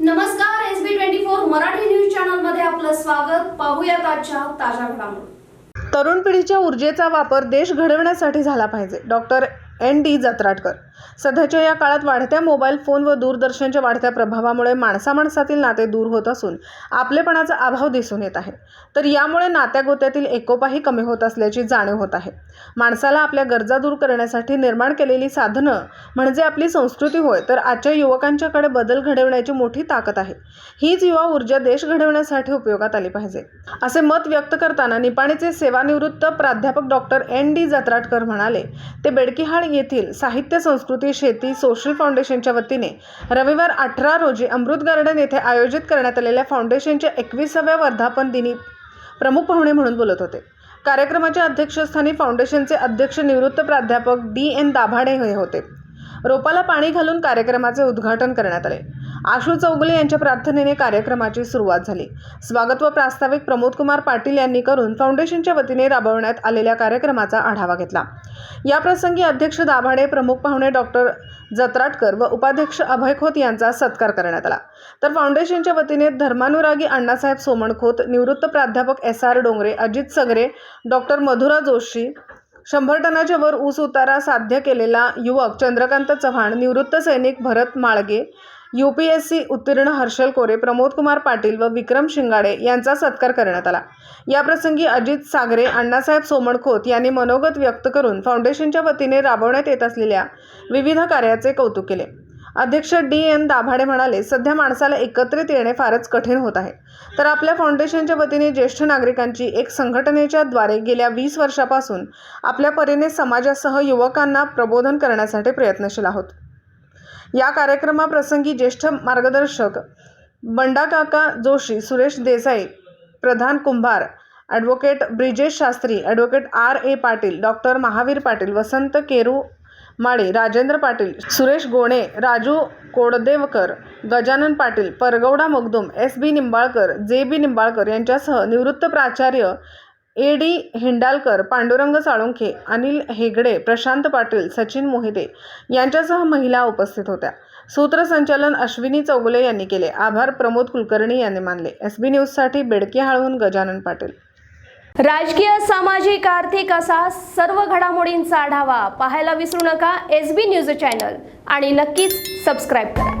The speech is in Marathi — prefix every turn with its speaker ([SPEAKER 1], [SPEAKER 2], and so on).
[SPEAKER 1] नमस्कार S B twenty four Marathi news चॅनलमध्ये आपलं स्वागत. पाहूयात आजच्या ताज्या घडामोडी.
[SPEAKER 2] तरुण पिढीच्या ऊर्जेचा वापर देश घडवण्यासाठी झाला पाहिजे. Doctor N D Jatratkar. सध्याच्या या काळात वाढत्या मोबाईल फोन व दूरदर्शनच्या वाढत्या प्रभावामुळे माणसामाणसातील नाते दूर होत असून आपलेपणाचा अभाव दिसून येत आहे. तर यामुळे नात्यागोत्यातील एकोपाही कमी होत असल्याची जाणीव होत आहे. माणसाला आपल्या गरजा दूर करण्यासाठी निर्माण केलेली साधनं म्हणजे आपली संस्कृती होय तर आजच्या युवकांच्याकडे बदल घडवण्याची मोठी ताकद आहे. हीच युवा ऊर्जा देश घडवण्यासाठी उपयोगात आली पाहिजे. असे मत व्यक्त करताना निपाणीचे सेवानिवृत्त प्राध्यापक डॉक्टर एन डी जत्राटकर म्हणाले ते बेडकिहाळ येथील साहित्य संस्कृती संस्कृती शेती सोशल फाउंडेशनच्या वतीने रविवार अठरा रोजी अमृत गार्डन येथे आयोजित करण्यात आलेल्या फाउंडेशनच्या एकविसाव्या वर्धापन दिनी प्रमुख पाहुणे म्हणून बोलत होते. कार्यक्रमाच्या अध्यक्षस्थानी फाउंडेशनचे अध्यक्ष निवृत्त प्राध्यापक डी एन दाभाडे हे होते. रोपाला पाणी घालून कार्यक्रमाचे उद्घाटन करण्यात आले. आशू चौगुले यांच्या प्रार्थनेने कार्यक्रमाची सुरुवात झाली. स्वागत व प्रास्ताविक प्रमोदकुमार पाटील यांनी करून फाउंडेशनच्या वतीने राबवण्यात आलेल्या कार्यक्रमाचा आढावा घेतला. याप्रसंगी अध्यक्ष दाभाडे प्रमुख पाहुणे डॉक्टर जत्राटकर व उपाध्यक्ष अभय खोत यांचा सत्कार करण्यात आला. तर फाउंडेशनच्या वतीने धर्मानुरागी अण्णासाहेब सोमणखोत निवृत्त प्राध्यापक एस आर डोंगरे अजित सगरे डॉक्टर मधुरा जोशी शंभर टनाच्या वर ऊस उतारा साध्य केलेला युवक चंद्रकांत चव्हाण निवृत्त सैनिक Bharat Malge U P S C उत्तीर्ण हर्षल कोरे प्रमोद कुमार पाटील व विक्रम शिंगाडे यांचा सत्कार करण्यात आला. याप्रसंगी अजित सागरे अण्णासाहेब सोमणखोत यांनी मनोगत व्यक्त करून फाउंडेशनच्या वतीने राबवण्यात येत असलेल्या विविध कार्याचे कौतुक केले. अध्यक्ष डी एन दाभाडे म्हणाले सध्या माणसाला एकत्रित येणे फारच कठीण होत आहे. तर आपल्या फाउंडेशनच्या वतीने ज्येष्ठ नागरिकांची एक संघटनेच्या द्वारे गेल्या वीस वर्षापासून आपल्या परीने समाजासह युवकांना प्रबोधन करण्यासाठी प्रयत्नशील आहोत. या कार्यक्रमाप्रसंगी ज्येष्ठ मार्गदर्शक Bandakaka Joshi Suresh Desai Pradhan Kumbhar advocate Brijesh Shastri advocate R A Patil doctor Mahavir Patil Vasant Keru Mali Rajendra Patil Suresh Gone Raju Koddevkar Gajanan Patil Pargauda Mugdum S B Nimbalkar J B Nimbalkar यांच्यासह निवृत्त प्राचार्य ए डी हिंडालकर पांडुरंग साळुंखे अनिल हेगडे प्रशांत पाटील सचिन मोहिते यांच्यासह महिला उपस्थित होत्या. सूत्रसंचालन अश्विनी चौगुले यांनी केले. आभार प्रमोद कुलकर्णी यांनी मानले. एस बी न्यूजसाठी बेडके हळवून गजानन पाटील.
[SPEAKER 1] राजकीय सामाजिक आर्थिक असा सर्व घडामोडींचा आढावा पाहायला विसरू नका. एस बी न्यूज चॅनल आणि नक्कीच सबस्क्राईब करा.